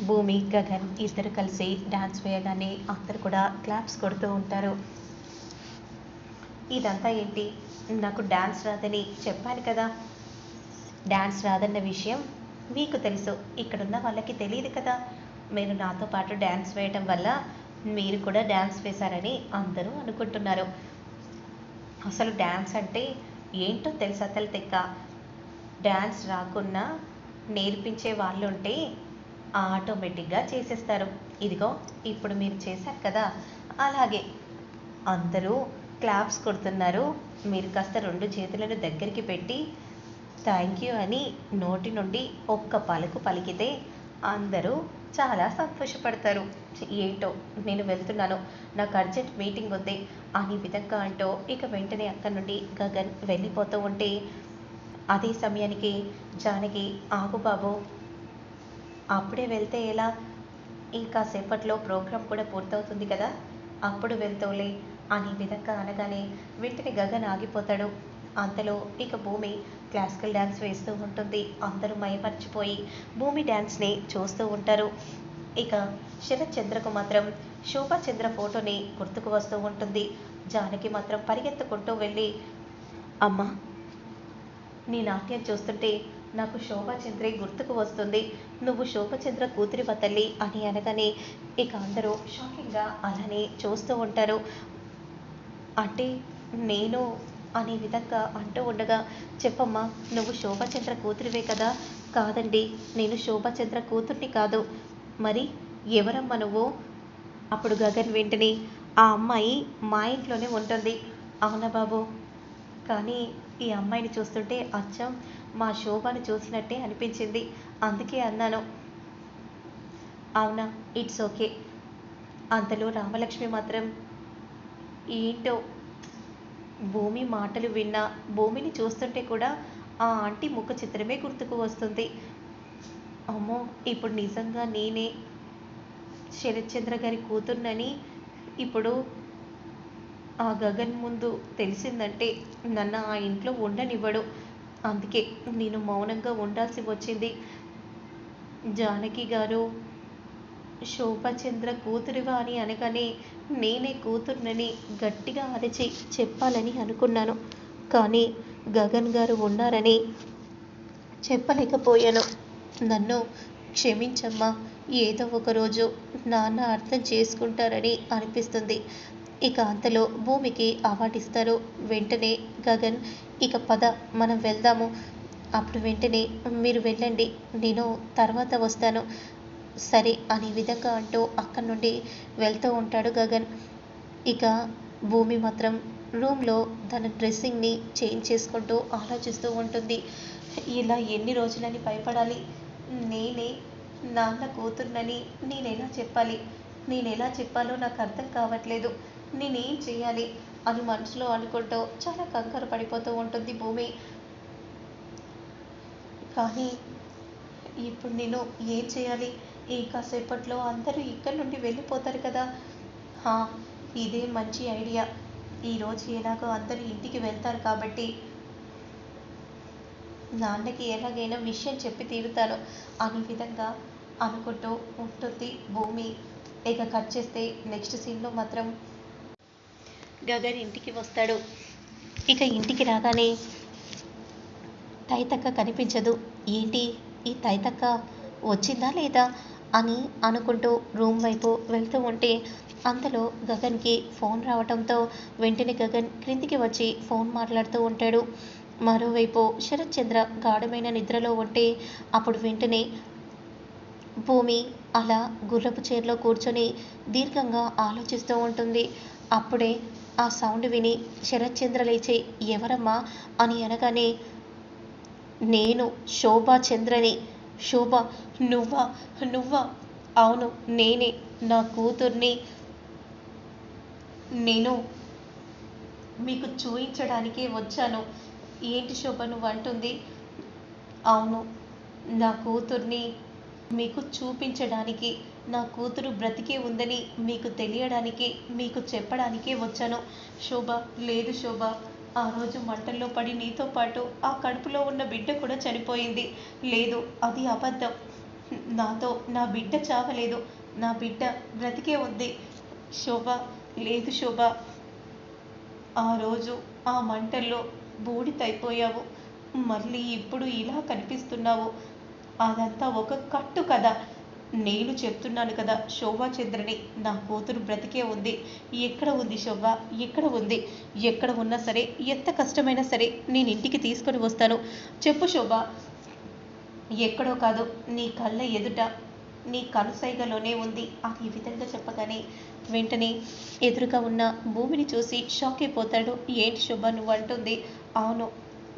భూమి గగన్ ఇద్దరు కలిసి డాన్స్ వేయగానే అందరు కూడా క్లాప్స్ కొడుతూ ఉంటారు. ఇదంతా ఏంటి? నాకు డాన్స్ రాదని చెప్పాను కదా. డాన్స్ రాదన్న విషయం మీకు తెలుసు. ఇక్కడున్న వాళ్ళకి తెలియదు కదా. మీరు నాతో పాటు డ్యాన్స్ వేయటం వల్ల మీరు కూడా డ్యాన్స్ వేశారని అందరూ అనుకుంటున్నారు. అసలు డ్యాన్స్ అంటే ఏంటో తెలుసా తెక్క డ్యాన్స్ రాకున్నా నేర్పించే వాళ్ళు ఉంటే ఆటోమేటిక్గా చేసేస్తారు. ఇదిగో ఇప్పుడు మీరు చేశారు కదా. అలాగే అందరూ క్లాప్స్ కొడుతున్నారు. మీరు కాస్త రెండు చేతులను దగ్గరికి పెట్టి థ్యాంక్ యూ అని నోటి నుండి ఒక్క పలుకు పలికితే అందరూ చాలా సంతోషపడతారు. ఏంటో నేను వెళ్తున్నాను. నాకు అర్జెంట్ మీటింగ్ ఉంది. అని విధంగా అంటూ ఇక వెంటనే అక్కడి నుండి గగన్ వెళ్ళిపోతూ ఉంటే అదే సమయానికి జానకి ఆగు బాబు అప్పుడే వెళ్తే ఎలా? ఇంకా సేపట్లో ప్రోగ్రాం కూడా పూర్తవుతుంది కదా? అప్పుడు వెళ్తూలే అనే విధంగా అనగానే వెంటనే గగన్ ఆగిపోతాడు. అంతలో ఇక భూమి క్లాసికల్ డ్యాన్స్ వేస్తూ ఉంటుంది. అందరూ మైమర్చిపోయి భూమి డ్యాన్స్ని చూస్తూ ఉంటారు. ఇక శరత్ చంద్రకు మాత్రం శోభాచంద్ర ఫోటోని గుర్తుకు వస్తూ ఉంటుంది. జానకి మాత్రం పరిగెత్తుకుంటూ వెళ్ళి అమ్మ నీ నాట్యం చూస్తుంటే నాకు శోభాచంద్రే గుర్తుకు వస్తుంది. నువ్వు శోభచంద్ర కూతురివ తల్లి? అని అనగానే ఇక అందరూ షాకింగ్గా అలానే చూస్తూ ఉంటారు. అంటే నేను అనే విధంగా అంటూ ఉండగా చెప్పమ్మా నువ్వు శోభచంద్ర కూతురివే కదా? కాదండి నేను శోభచంద్ర కూతుర్ని కాదు. మరి ఎవరమ్మా నువ్వు? అప్పుడు గగన్ వెంటనే ఆ అమ్మాయి మా ఇంట్లోనే ఉంటుంది. అవునా బాబు? కానీ ఈ అమ్మాయిని చూస్తుంటే అచ్చం మా శోభను చూసినట్టే అనిపించింది. అందుకే అన్నాను. అవునా ఇట్స్ ఓకే. అంతలో రామలక్ష్మి మాత్రం ఏంటో? భూమి మాటలు విన్నా భూమిని చూస్తుంటే కూడా ఆ ఆంటీ ముఖ చిత్రమే గుర్తుకు వస్తుంది. అమ్మో ఇప్పుడు నిజంగా నేనే శరత్చంద్ర గారి కూతుర్నని ఇప్పుడు ఆ గగన్ ముందు తెలిసిందంటే నన్ను ఆ ఇంట్లో ఉండనివ్వడు. అందుకే నేను మౌనంగా ఉండాల్సి వచ్చింది. జానకి గారు శోభచంద్ర కూతురివా అని అనగానే నేనే కూతుర్నని గట్టిగా అరిచి చెప్పాలని అనుకున్నాను. కానీ గగన్ గారు ఉన్నారని చెప్పలేకపోయాను. నన్ను క్షమించమ్మా ఏదో ఒక రోజు నాన్న అర్థం చేసుకుంటారని అనిపిస్తుంది. ఇక అంతలో భూమికి అవార్డిస్తారు వెంటనే గగన్. ఇక పద మనం వెళ్దాము. అప్పుడు వెంటనే మీరు వెళ్ళండి నేను తర్వాత వస్తాను. సరే అనే విధంగా అంటూ అక్కడి నుండి వెళ్తూ ఉంటాడు గగన్. ఇక భూమి మాత్రం రూమ్లో తన డ్రెస్సింగ్ని చేంజ్ చేసుకుంటూ ఆలోచిస్తూ ఉంటుంది. ఇలా ఎన్ని రోజులని భయపడాలి? నేనే నాన్న కూతుర్నని నేను ఎలా చెప్పాలి? నేను ఎలా చెప్పాలో నాకు అర్థం కావట్లేదు. నేనేం చేయాలి అని మనసులో అనుకుంటూ చాలా కంగారు పడిపోతూ ఉంటుంది భూమి. కానీ ఇప్పుడు నేను ఏం చేయాలి ఈ కాసేపట్లో అందరూ ఇక్కడి నుండి వెళ్ళిపోతారు కదా. హా, ఇదే మంచి ఐడియా. ఈరోజు ఎలాగో అందరూ ఇంటికి వెళ్తారు కాబట్టి. నాన్నకి ఎలాగైనా విషయం చెప్పి తీరుతాను. అనే విధంగా అనుకుంటూ ఉంటుంది భూమి. ఇక కట్ చేస్తే నెక్స్ట్ సీన్లో మాత్రం గగన్ ఇంటికి వస్తాడు. ఇక ఇంటికి రాగానే తైతక్క కనిపించదు. ఏంటి? ఈ తైతక్క వచ్చిందా లేదా? అని అనుకుంటూ రూమ్ వైపు వెళ్తూ ఉంటే అంతలో గగన్కి ఫోన్ రావడంతో వెంటనే గగన్ క్రిందికి వచ్చి ఫోన్ మాట్లాడుతూ ఉంటాడు. మరోవైపు శరత్ చంద్ర గాఢమైన నిద్రలో ఉంటే అప్పుడు వెంటనే భూమి అలా గుర్రపు చైర్లో కూర్చొని దీర్ఘంగా ఆలోచిస్తూ ఉంటుంది. అప్పుడే ఆ సౌండ్ విని శరత్చంద్ర లేచి ఎవరమ్మా? అని అనగానే నేను శోభా చంద్రని. శోభ నువ్వా? నువ్వా? అవును నేనే. నా కూతుర్ని నేను మీకు చూయించడానికే వచ్చాను. ఏంటి శోభ నువ్వు అంటుంది అవును నా కూతుర్ని మీకు చూపించడానికి నా కూతురు బ్రతికే ఉందని మీకు తెలియడానికి మీకు చెప్పడానికే వచ్చాను. శోభ లేదు శోభ ఆ రోజు మంటల్లో పడి నీతో పాటు ఆ కడుపులో ఉన్న బిడ్డ కూడా చనిపోయింది. లేదు అది అబద్ధం. నాతో నా బిడ్డ చావలేదు. నా బిడ్డ బ్రతికే ఉంది. శోభ లేదు శోభ ఆ రోజు ఆ మంటల్లో బూడిదైపోయావు. మళ్ళీ ఇప్పుడు ఇలా కనిపిస్తున్నావు. అదంతా ఒక కట్టు కదా. నేను చెప్తున్నాను కదా శోభా చంద్రని. నా కూతురు బ్రతికే ఉంది. ఎక్కడ ఉంది శోభ? ఎక్కడ ఉంది? ఎక్కడ ఉన్నా సరే ఎంత కష్టమైనా సరే నేను ఇంటికి తీసుకొని వస్తాను. చెప్పు శోభ. ఎక్కడో కాదు నీ కళ్ళ ఎదుట నీ కనుసైగలోనే ఉంది. అది ఈ విధంగా చెప్పగానే వెంటనే ఎదురుగా ఉన్న భూమిని చూసి షాక్ అయిపోతాడు. ఏంటి శోభ నువ్వు అంటుంది. అవును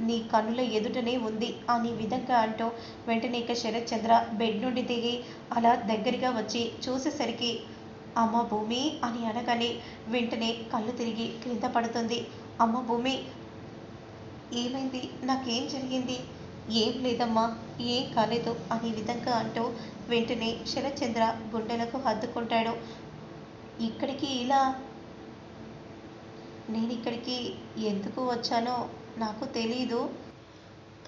నీ కనుల ఎదుటనే ఉంది అని విధంగా అంటూ వెంటనే ఇక శరత్చంద్ర బెడ్ నుండి దిగి అలా దగ్గరగా వచ్చి చూసేసరికి అమ్మ భూమి అని అనగానే వెంటనే కళ్ళు తిరిగి క్రింద పడుతుంది. అమ్మ భూమి ఏమైంది? నాకేం జరిగింది? ఏం లేదమ్మా ఏం కాలేదు అనే విధంగా అంటూ వెంటనే శరత్చంద్ర గుండెలకు హత్తుకుంటాడు ఇక్కడికి ఇలా? నేను ఇక్కడికి ఎందుకు వచ్చానో నాకు తెలీదు.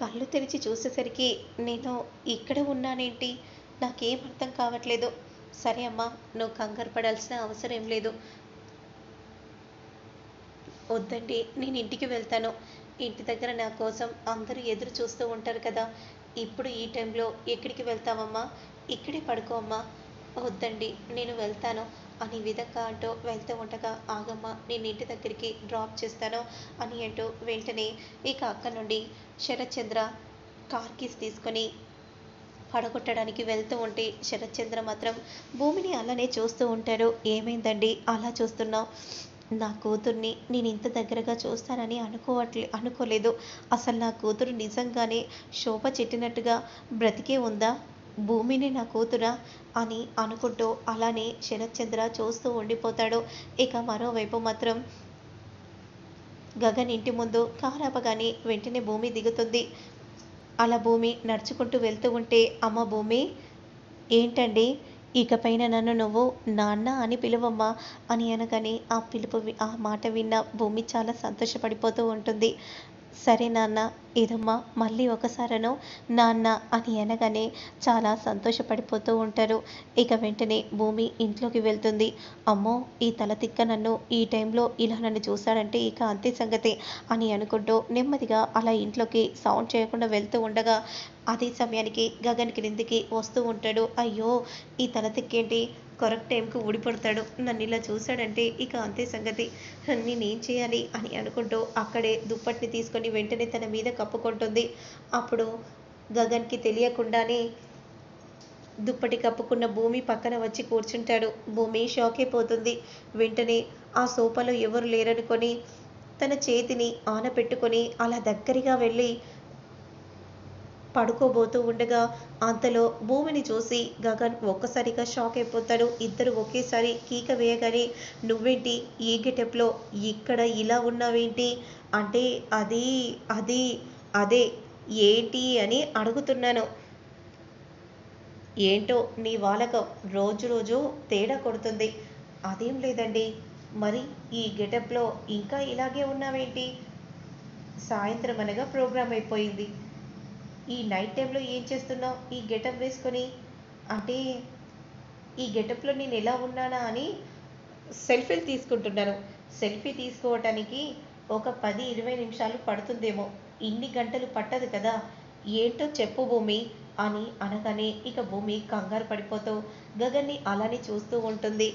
కళ్ళు తెరిచి చూసేసరికి నేను ఇక్కడ ఉన్నానేంటి? నాకేం అర్థం కావట్లేదు. సరే అమ్మా నువ్వు కంగారు పడాల్సిన అవసరం ఏం లేదు. వద్దండి నేను ఇంటికి వెళ్తాను. ఇంటి దగ్గర నా కోసం అందరూ ఎదురు చూస్తూ ఉంటారు కదా. ఇప్పుడు ఈ టైంలో ఎక్కడికి వెళ్తావమ్మా? ఇక్కడే పడుకో అమ్మా. వద్దండి నేను వెళ్తాను. అని విధంగా అంటూ వెళ్తూ ఉండగా ఆగమ్మ నేను ఇంటి దగ్గరికి డ్రాప్ చేస్తాను అని అంటూ వెంటనే ఇక అక్క నుండి శరత్చంద్ర కార్ కీస్ తీసుకొని పడగొట్టడానికి వెళ్తూ ఉంటే శరత్చంద్ర మాత్రం భూమిని అలానే చూస్తూ ఉంటారు ఏమైందండి? అలా చూస్తున్నావు? నా కూతుర్ని నేను ఇంత దగ్గరగా చూస్తానని అనుకోవట్లే అనుకోలేదు. అసలు నా కూతురు నిజంగానే శోభ చెట్టినట్టుగా బ్రతికే ఉందా? భూమిని నా కూతురా అని అనుకుంటూ అలానే శరత్చంద్ర చూస్తూ ఉండిపోతాడు. ఇక మరోవైపు మాత్రం గగన్ ఇంటి ముందు కారాపగానే వెంటనే భూమి దిగుతుంది. అలా భూమి నడుచుకుంటూ వెళ్తూ ఉంటే అమ్మ భూమి ఏంటండి? ఇకపైన నన్ను నువ్వు నాన్న అని పిలువమ్మా అని అనగానే ఆ పిలుపు ఆ మాట విన్న భూమి చాలా సంతోషపడిపోతూ ఉంటుంది. సరే నాన్న ఇదమ్మా మళ్ళీ ఒకసారను నాన్న అని అనగానే చాలా సంతోషపడిపోతూ ఉంటారు. ఇక వెంటనే భూమి ఇంట్లోకి వెళ్తుంది. అమ్మో ఈ తల తిక్క నన్ను ఈ టైంలో ఇలా నన్ను చూశాడంటే ఇక అంతే సంగతి అని అనుకుంటూ నెమ్మదిగా అలా ఇంట్లోకి సౌండ్ చేయకుండా వెళ్తూ ఉండగా అదే సమయానికి గగన్ క్రిందికి వస్తూ ఉంటాడు. అయ్యో ఈ తల తిక్కేంటి? కరెక్ట్ టైంకి ఊడిపడతాడు. నన్ను ఇలా చూశాడంటే ఇక అంతే సంగతి. నేనేం చేయాలి అని అనుకుంటూ అక్కడే దుప్పటిని తీసుకొని వెంటనే తన మీద కప్పుకుంటుంది అప్పుడు గగన్కి తెలియకుండానే దుప్పటి కప్పుకున్న భూమి పక్కన వచ్చి కూర్చుంటాడు. భూమి షాక్ అయిపోతుంది. వెంటనే ఆ సోఫాలో ఎవరు లేరనుకొని తన చేతిని ఆనపెట్టుకొని అలా దగ్గరగా వెళ్ళి పడుకోబోతూ ఉండగా అంతలో భూమిని చూసి గగన్ ఒక్కసారిగా షాక్ అయిపోతాడు. ఇద్దరు ఒకేసారి కీక వేయగానే నువ్వేంటి? ఈ గెటప్లో ఇక్కడ ఇలా ఉన్నావేంటి? అంటే అది అది అదే ఏంటి అని అడుగుతున్నాను. ఏంటో నీ వాలకం రోజు రోజు తేడా కొడుతుంది. అదేం లేదండి. మరి ఈ గెటప్లో ఇంకా ఇలాగే ఉన్నావేంటి? సాయంత్రం అనగా ప్రోగ్రామ్ అయిపోయింది. ఈ నైట్ టైంలో ఏం చేస్తున్నావు? ఈ గెటప్ వేసుకొని అంటే ఈ గెటప్లో నేను ఎలా ఉన్నానా అని సెల్ఫీలు తీసుకుంటున్నాను. సెల్ఫీ తీసుకోవటానికి ఒక పది ఇరవై నిమిషాలు పడుతుందేమో. ఇన్ని గంటలు పట్టదు కదా. ఏంటో చెప్పు భూమి అని అనగానే ఇక భూమి కంగారు పడిపోతూ గగన్ని అలానే చూస్తూ ఉంటుంది.